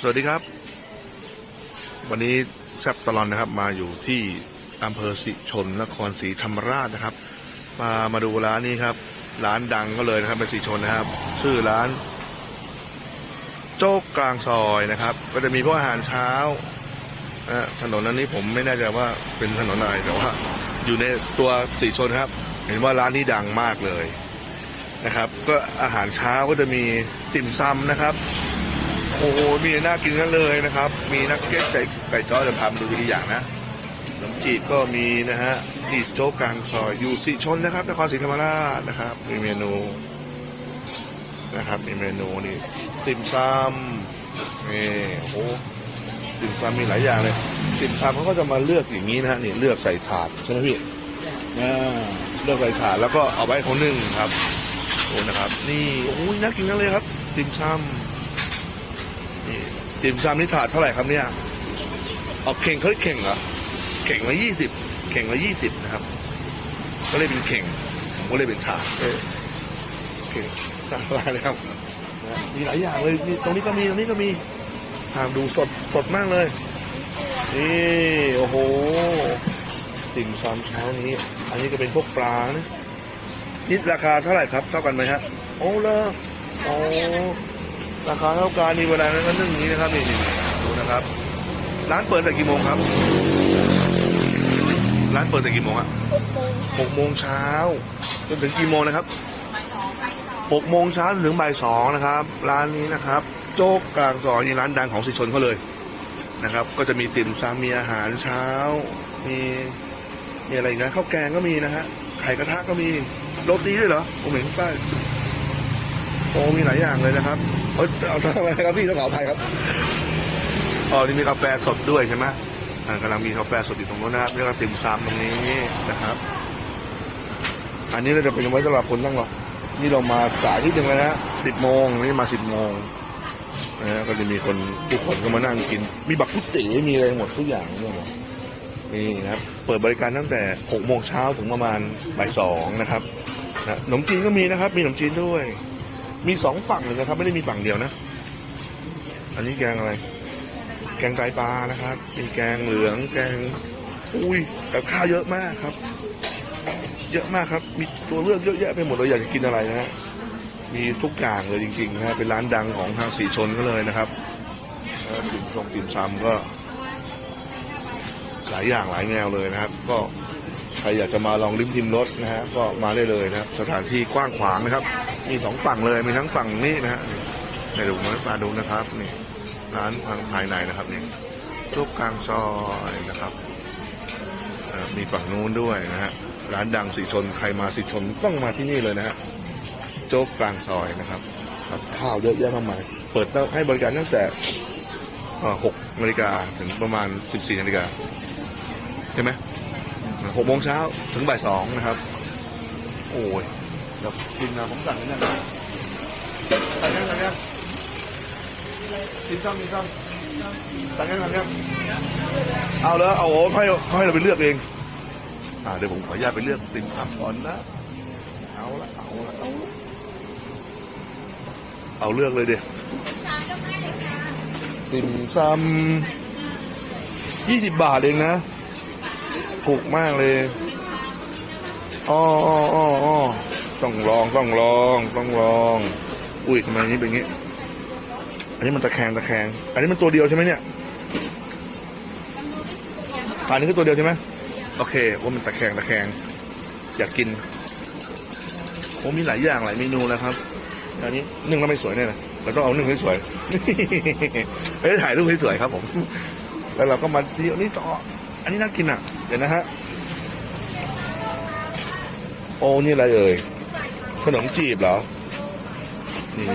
สวัสดีครับ วันนี้แซบตลอนนะครับ มาอยู่ที่อำเภอสิชนนครศรีธรรมราชนะครับ มามาดูร้านนี้ครับ ร้านดังก็เลยนะครับเป็นสีชนนะครับ ชื่อร้าน โจ๊กกลางซอยนะครับ ก็จะมีพวกอาหารเช้านะถนนนั้นนี้ผมไม่แน่ใจว่าเป็นถนนอะไรแต่ว่า อยู่ในตัวสีชนครับ เห็นว่าร้านนี้ดังมากเลยนะครับ ก็อาหารเช้าก็จะมีติ่มซำนะครับ โอ้โหมีน่ากินกันเลยนะครับ มีนักเก็ตไก่ไก่จ้อจะพามาดูทีละอย่างนะขนมจีบก็มีนะฮะนี่โจ๊กกลางซอยอยู่สีชนนะครับนครศรีธรรมราชนะครับ มีเมนูนะครับ มีเมนูนี่ติ่มซำนี่โอ้โหติ่มซำมีหลายอย่างเลยติ่มซำเขาก็จะมาเลือกอย่างนี้นะฮะนี่เลือกใส่ถาดใช่ไหมพี่อ่าเลือกใส่ถาดแล้วก็เอาไว้คนหนึ่งครับโอ้นะครับ นี่โอ้ยน่ากินกันเลยครับ ติ่มซำ ติ่มซำนี่ถาดเท่าไหร่ครับเนี่ยเอาเข่งเขาเรียกเข่งเหรอเข่งละยี่สิบเข่งละยี่สิบนะครับ ก็เลยเป็นเข่งผมก็เลยเป็นถาดเออเข่งตามร้านเลยครับมีหลายอย่างเลยนี่ตรงนี้ก็มีตรงนี้ก็มีทามดูสดสดมากเลยนี่โอ้โหติ่มซำเช้านี้ อันนี้ก็เป็นพวกปลานะนี่ราคาเท่าไหร่ครับเท่ากันไหมฮะโอ้เลอโอ้ ราคาเท่ากันนี่เวลานั้นก็นึ่งอย่างนี้นะครับนี่ดูนะครับ ร้านเปิดแต่กี่โมงครับ ร้านเปิดแต่กี่โมงอะหกโมงเช้าจนถึงกี่โมงนะครับหกโมงเช้าจนถึงบ่ายสองนะครับ ร้านนี้นะครับ โจ๊กกลางซอยนี่ร้านดังของสิชนเขาเลยนะครับ ก็จะมีติ่มซำมีอาหารเช้า มีมีอะไรอีกนะข้าวแกงก็มีนะฮะไข่กระทะก็มีโรตีด้วยเหรอผมเห็นข้างใต้โอ้มีหลายอย่างเลยนะครับเอ้ยเอาทำไมครับพี่ต้องขออภัยครับอ๋อนี่มีกาแฟสดด้วยใช่ไหมกำลังมีกาแฟสดอยู่ตรงโน้นนะครับเรียกว่าติ่มซำตรงนี้นะครับ อันนี้เราจะเป็นไว้สำหรับคนตั้งหรอกนี่เรามาสายที่หนึ่งแล้วนะสิบโมงนี่มาสิบโมงนะฮะก็จะมีคนผู้คนก็มานั่งกิน มีบักกุฏิมีอะไรหมดทุกอย่างเนี่ยหมดนี่นะครับ เปิดบริการตั้งแต่หกโมงเช้าถึงประมาณบ่ายสองนะครับนะขนมจีนก็มีนะครับ มีขนมจีนด้วย มีสองฝั่งเลยนะครับ ไม่ได้มีฝั่งเดียวนะ อันนี้แกงอะไร แกงไตปลานะครับ มีแกงเหลือง แกง อุ้ยกับข้าวเยอะมากครับ เยอะมากครับ มีตัวเลือกเยอะแยะไปหมดเลยอยากจะกินอะไรนะฮะ มีทุกอย่างเลยจริงๆนะฮะเป็นร้านดังของทางสีชนก็เลยนะครับเอ่อติ่มซงติ่มซำก็ หลายอย่างหลายแนวเลยนะครับ ก็ใครอยากจะมาลองลิ้มทิมรสนะฮะก็มาได้เลยนะครับ สถานที่กว้างขวางนะครับ มีสองฝั่งเลยมีทั้งฝั่งนี้นะฮะนี่ให้ดูมาดูนะครับนี่ร้านทางภายในนะครับนี่โจ๊กกลางซอยนะครับมีฝั่งนู้นด้วยนะฮะร้านดังสีชนใครมาสีชนต้องมาที่นี่เลยนะฮะโจ๊กกลางซอยนะครับกับข้าวเยอะแยะมากมายเปิดให้บริการตั้งแต่หกนาฬิกาถึงประมาณสิบสี่นาฬิกาใช่ไหมหกโมงเช้าถึงบ่ายสองนะครับ โอ้ย เดี๋ยวกินนะผมสั่งนี่นะสั่งยังสั่งยังกินซ้ำกินซ้ำสั่งยังสั่งยังเอาแล้วเอาโอ้ให้ให้เราไปเลือกเองอ่าเดี๋ยวผมขออนุญาตไปเลือกติ่มซำก่อนนะเอาละเอาละเอาละเอาเลือกเลยเดี๋ยวติ่มซำยี่สิบบาทเองนะถูกมากเลยอ๋ออ๋ออ๋อ ต้องลองต้องลองต้องลอง อุ้ยทำไมนี้เป็นงี้ อันนี้มันตะแคงตะแคง อันนี้มันตัวเดียวใช่ไหมเนี่ยอันนี้คือตัวเดียวใช่ไหมโอเคว่ามันตะแคงตะแคง อยากกินโอ้มีหลายอย่างหลายเมนูแล้วครับ อันนี้นึ่งแล้วไม่สวยเนี่ยนะเราต้องเอานึ่งให้สวยไปถ่ายรูปให้สวยครับผม แล้วเราก็มาที่อันนี้ต่อ อันนี้น่ากินอะ เดี๋ยวนะฮะ โอ้นี่อะไรเอ่ย ขนมจีบเหรอ นี่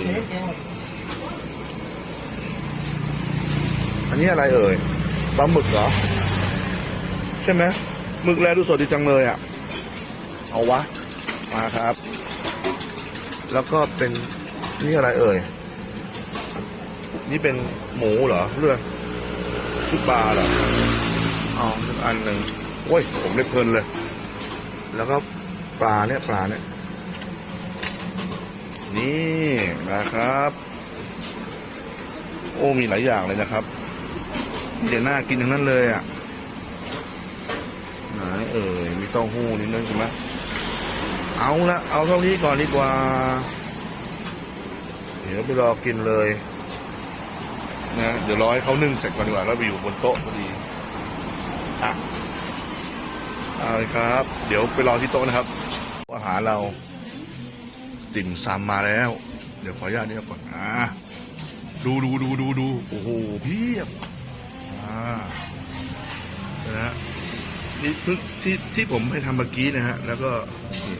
อันนี้อะไรเอ่ยปลาหมึกเหรอ ใช่ไหมหมึกแลดูสดดีจังเลยอะ เอาวะ มาครับ แล้วก็เป็นนี่อะไรเอ่ย นี่เป็นหมูเหรอเรื่องที่ปลาเหรอเอาอันหนึ่งโอ้ย ผมได้เพลินเลย แล้วก็ปลาเนี่ยปลาเนี่ย นี่นะครับ โอ้มีหลายอย่างเลยนะครับเดี๋ยวน่ากินทั้งนั้นเลยอะไหนเอ่ยมีเต้าหู้นิดนึงใช่ไหมเอาละเอาเท่านี้ก่อนดีกว่า เดี๋ยวไปรอกินเลยนะเดี๋ยวรอให้เขานึ่งเสร็จก่อนดีกว่าแล้วไปอยู่บนโต๊ะพอดีอะเอาเลยครับ เดี๋ยวไปรอที่โต๊ะนะครับ อาหารเรา ติ่มซำมาแล้ว เดี๋ยวขออนุญาตนี่ก่อนอ่าดูดูดูดูดูโอ้โหเพียบอ่านะฮะนี่เพิ่งที่ที่ผมให้ทำเมื่อกี้นะฮะ แล้วก็นี่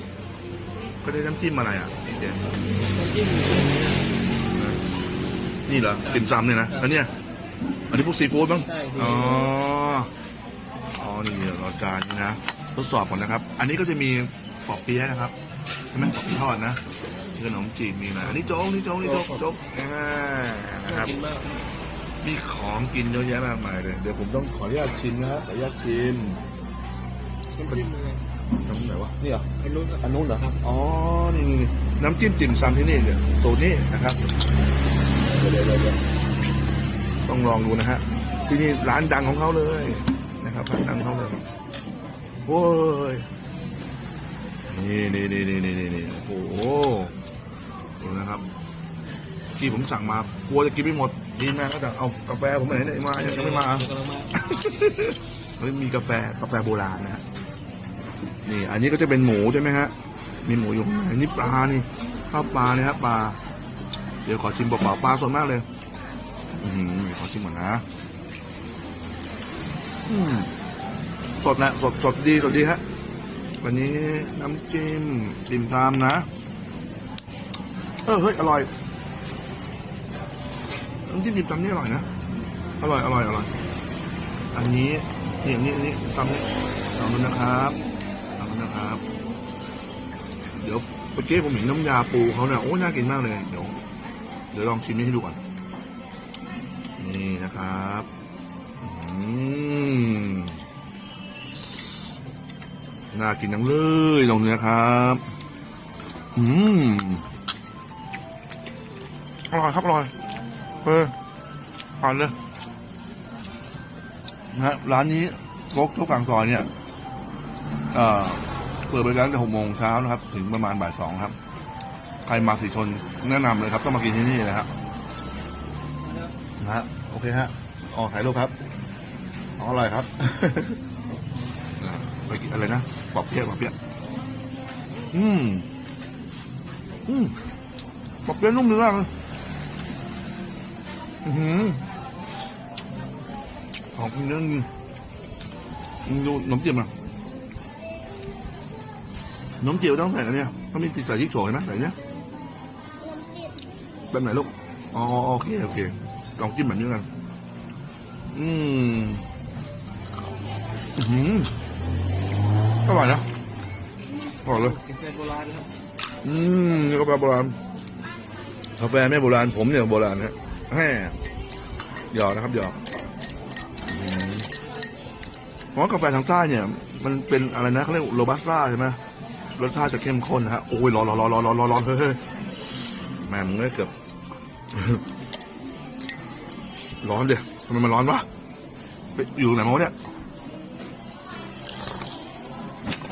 ก็ได้น้ำจิ้มอะไรอะนี่เดี๋ยวจิ้มนี่เหรอติ่มซำเนี่ยนะแล้วเนี่ยอันนี้พวกซีฟู้ดบ้างใช่อ๋ออ๋อนี่เดี๋ยวรอจานนี่นะทดสอบก่อนนะครับ อันนี้ก็จะมีปอกเปี๊ยะนะครับใช่ไหมปอกเปี๊ยะทอดนะมี ขนมจีบมีอะไรอันนี้โจ๊กนี่โจ๊กนี่โจ๊กโจ๊กอ่านะครับกินมากมีของกินเยอะแยะมากมายเลย เดี๋ยวผมต้องขออนุญาตชิมนะครับขออนุญาตชิมน้ำจิ้มยังไงน้ำไหนวะนี่เหรออันนู้นอันนู้นเหรออ๋อนี่นี่นี่น้ำจิ้มติ่มซำที่นี่เนี่ยสูตรนี้นะครับเดี๋ยวเดี๋ยวเดี๋ยวเดี๋ยวต้องลองดูนะฮะที่นี่ร้านดังของเขาเลยนะครับร้านดังของเขาเลยโอ้ยนี่นี่นี่นี่นี่นี่นี่โอ้โห ดูนะครับ ที่ผมสั่งมากลัวจะกินไม่หมดนี่แม่ก็จะเอากาแฟผมไปไหนเนี่ยมายังไม่มาเฮ้ยมีกาแฟกาแฟโบราณนะฮะนี่ อันนี้ก็จะเป็นหมูใช่ไหมฮะ มีหมูอยู่ข้างในนี่ปลานี่ข้าวปลาเนี่ยครับปลา เดี๋ยวขอชิมเปล่าๆปลาสดมากเลย อืมขอชิมก่อนนะอืมสดนะสดสดดีสดดีฮะวันนี้น้ำจิ้มติ่มซำนะ ออเฮ้ยอร่อยน้ำจิ้มติ่มซำนี่อร่อยนะอร่อยอร่อยอร่อยอันนี้นี่อันนี้อันนี้ทำนี่ลองดูนะครับลองดูนะครับ เดี๋ยวเมื่อกี้ผมเห็นน้ำยาปูเขาเนี่ยโอ้น่ากินมากเลยเดี๋ยวเดี๋ยวลองชิมนี่ให้ดูก่อนนี่นะครับอืมน่ากินจังเลยลองดูนะครับ อืม อร่อยครับอร่อยเออผ่านเลยนะฮะร้านนี้โก๊กทุกกลางซอยเนี่ยเอ่อเปิดบริการตั้งแต่หกโมงเช้านะครับ ถึงประมาณบ่ายสองครับ ใครมาสีชนแนะนำเลยครับต้องมากินที่นี่นะครับนะฮะโอเคฮะออกถ่ายรูปครับอร่อยครับไปกินอะไรนะปอบเปี๊ยะปอบเปี๊ยะอืมอืมปอบเปี๊ยะนุ่มเนื้อเลย อือหือของกินเรื่อดูขนมจีบอะขนมจีบต้องใส่อะไรเนี่ยต้องมีติดใส่ยิกโฉยไหมใส่เนี่ยแบบไหนลูกอ๋อโอเคโอเคลองจิ้มแบบนี้กันอืมอืมอร่อยนะอร่อยเลยอืมกาแฟโบราณกาแฟไม่โบราณผมเนี่ยโบราณนะ แฮ่หยอกนะครับหยอกอืมเพราะว่ากาแฟทางใต้เนี่ย มันเป็นอะไรนะเขาเรียกโรบัสต้าใช่ไหมรสชาติจะเข้มข้นนะฮะโอ้ยร้อนร้อนร้อนร้อนร้อนร้อนเฮ้ยแม่มึงเอ้ยเกือบร้อนเดี๋ยทำไมมันร้อนวะไปอยู่ไหนมาวะเนี่ย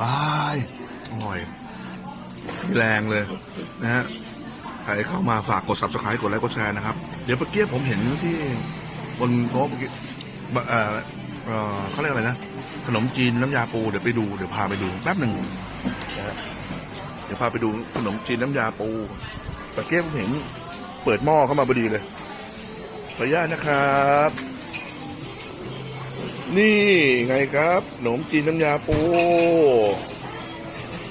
ว้ายอร่อย แรงเลยนะฮะ รเข้ามาฝากกด subscribe กดไลค์กดแชร์นะครับ เดี๋ยวเมื่อกี้ผมเห็นที่บนโต๊ะเมื่อกี้เอ่อเอ่อเขาเรียกอะไรนะ ขนมจีนน้ำยาปูเดี๋ยวไปดูเดี๋ยวพาไปดูแป๊บหนึ่งนะฮะเดี๋ยวพาไปดูขนมจีนน้ำยาปูเมื่อกี้ผมเห็นเปิดหม้อเข้ามาพอดีเลยขออนุญาตนะครับ นี่ไงครับขนมจีนน้ำยาปู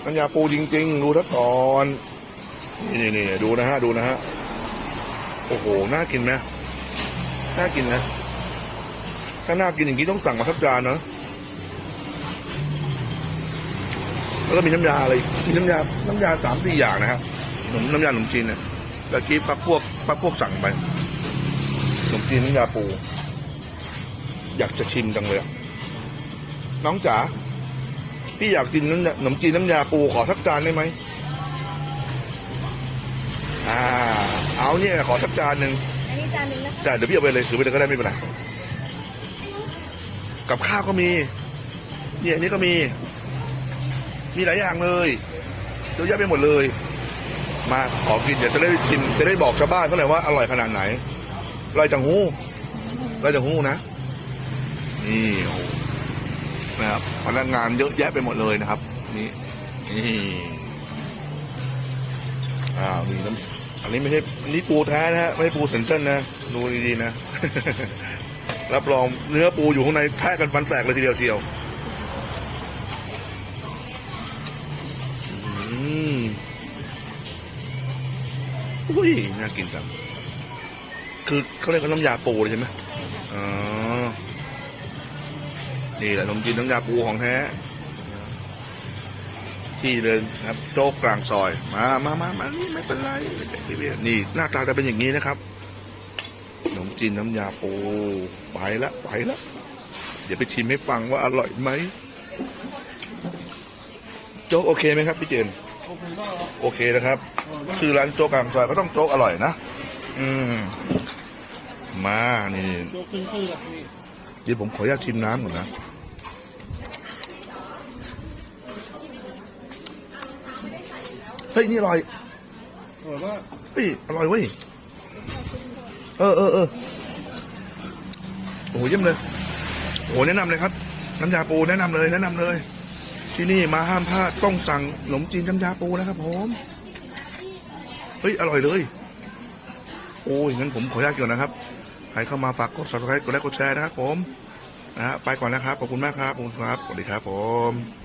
น้ำยาปูจริง ๆ ดูซะก่อน นี่นี่ดูนะฮะดูนะฮะโอ้โหน่ากินไหมน่ากินนะถ้าน่ากินอย่างนี้ต้องสั่งมาสักจานเนาะแล้วก็มีน้ำยาอะไรมีน้ำยา น้ำยาสามสี่อย่างนะครับขนมน้ำยาขนมจีนเนี่ยตะกี้ปักพวกปักพวกสั่งไปขนมจีนน้ำยาปู อยากจะชิมจังเลยน้องจ๋าพี่อยากกินน้ำขนมจีนน้ำยาปูขอสักจานได้ไหม อ่า เอาเนี่ยขอสักจานหนึ่งอันนี้จานหนึ่งนะคะจ้าเดี๋ยวพี่เอาไปเลยถือไปเลยก็ได้ไม่เป็นไรกับข้าวก็มี เนี่ยอันนี้ก็มี มีหลายอย่างเลยเยอะแยะไปหมดเลย มาขอกินเดี๋ยวจะได้ชิมจะได้บอกชาวบ้านเขาหน่อยว่าอร่อยขนาดไหนอร่อยจังหูอร่อยจังหูนะนี่โอ้โหนะครับพนักงานเยอะแยะไปหมดเลยนะครับ นี่นี่ อ้าวมีน้ำอันนี้ไม่ใช่อันนี้ปูแท้นะฮะไม่ใช่ปูเซนเติ้ลนะดูดีๆนะ รับรองเนื้อปูอยู่ข้างในแทะกันฟันแตกเลยทีเดียวเชียวอืมอุ้ยน่ากินจังคือเขาเรียกว่าน้ำยาปูเลยใช่ไหมอ๋อ นี่แหละขนมจีนน้ำยาปูของแท้ ที่เดินครับโจ๊กกลางซอย มามามามานี่ไม่เป็นไรนี่หน้าตาจะเป็นอย่างนี้นะครับขนมจีนน้ำยาปูไปละไปละเดี๋ยวไปชิมให้ฟังว่าอร่อยไหมโจ๊กโอเคไหมครับพี่เจนโอเคก็โอเคนะครับชื่อร้านโจ๊กกลางซอยก็ต้องโจ๊กอร่อยนะอืมมานี่โจ๊กขึ้นชื่อแบบนี้เดี๋ยวผมขออนุญาตชิมน้ำก่อนนะ ฮ้ยนี่อร่อยอร่อยมากเฮ้ยอร่อยเว้ยเออเออเออโอ้โหเยี่ยมเลยโอ้โหแนะนำเลยครับ น้ำยาปูแนะนำเลย แนะนำเลย ที่นี่มาห้ามพลาดต้องสั่งขนมจีนน้ำยาปูนะครับผมเฮ้ยอร่อยเลย โอ้ยงั้นผมขออนุญาตก่อนนะครับใครเข้ามาฝากกด subscribe กดไลค์กดแชร์นะครับผมนะฮะไปก่อนนะครับขอบคุณมากครับขอบคุณครับสวัสดีครับผม